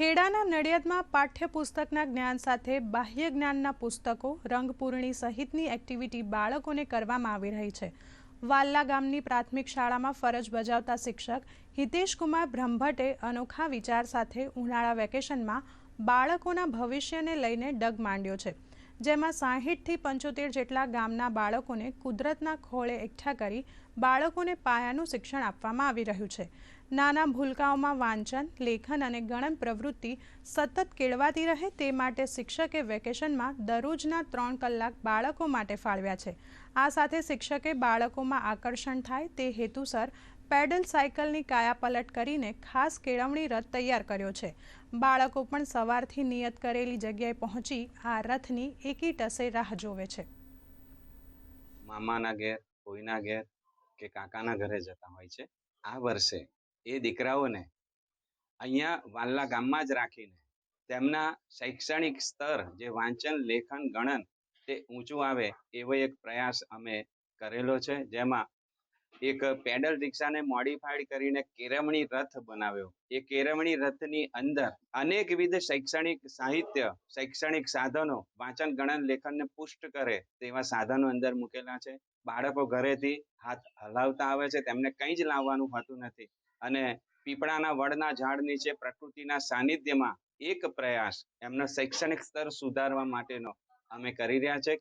ખેડાના નડિયાદમાં પાઠ્યપુસ્તકના જ્ઞાન સાથે બાહ્ય જ્ઞાનના પુસ્તકો, રંગપૂરણી સહિતની એક્ટિવિટી બાળકોને કરવામાં આવી રહી છે. વાલ્લા ગામની પ્રાથમિક શાળામાં ફરજ બજાવતા શિક્ષક હિતેશકુમાર બ્રહ્મભટ્ટે અનોખા વિચાર સાથે ઉનાળા વેકેશનમાં બાળકોના ભવિષ્યને લઈને ડગ માંડ્યો છે. જેમાં સાહીઠથી પંચોતેર જેટલા ગામના બાળકોને કુદરતના ખોળે એકઠા કરી બાળકોને પાયાનું શિક્ષણ આપવામાં આવી રહ્યું છે. નાના ભૂલકાઓમાં વાંચન, લેખન અને ગણન પ્રવૃત્તિ સતત કેળવાતી રહે તે માટે શિક્ષકે વેકેશનમાં દરરોજના ત્રણ કલાક બાળકો માટે ફાળવ્યા છે. આ સાથે શિક્ષકે બાળકોમાં આકર્ષણ થાય તે હેતુસર પેડલ સાયકલની કાયાપલટ કરીને ખાસ કેળવણી રથ તૈયાર કર્યો છે. બાળકો પણ સવારથી નિયત કરેલી જગ્યાએ પહોંચી આ રથની એકી ટસે રાહ જોવે છે. મામાના ઘેર, કોઈના ઘેર કે કાકાના ઘરે જતા હોય છે. આ વર્ષે એ દીકરાઓને અહીંયા વાલ્લા ગામમાં જ રાખીને તેમના શૈક્ષણિક સ્તર, જે વાંચન, લેખન, ગણન તે ઊંચું આવે એવો એક પ્રયાસ અમે કરેલો છે. જેમાં એક પેડલ રિક્ષાને મોડિફાઈડ કરીને કેળવણી રથ બનાવ્યો. એ કેળવણી રથની અંદર અનેકવિધ શૈક્ષણિક સાહિત્ય, શૈક્ષણિક સાધનો, વાંચન, ગણન, લેખનને પુષ્ટ કરે તેવા સાધનો અંદર મૂકેલા છે. બાળકો ઘરેથી હાથ હલાવતા આવે છે. તેમને કંઈ જ લાવવાનું હોતું નથી. અને પીપળાના વડના ઝાડ નીચે પ્રકૃતિના સાનિધ્યમાં એક પ્રયાસ એમનો શૈક્ષણિક સ્તર સુધારવા માટેનો અમે કરી રહ્યા છે.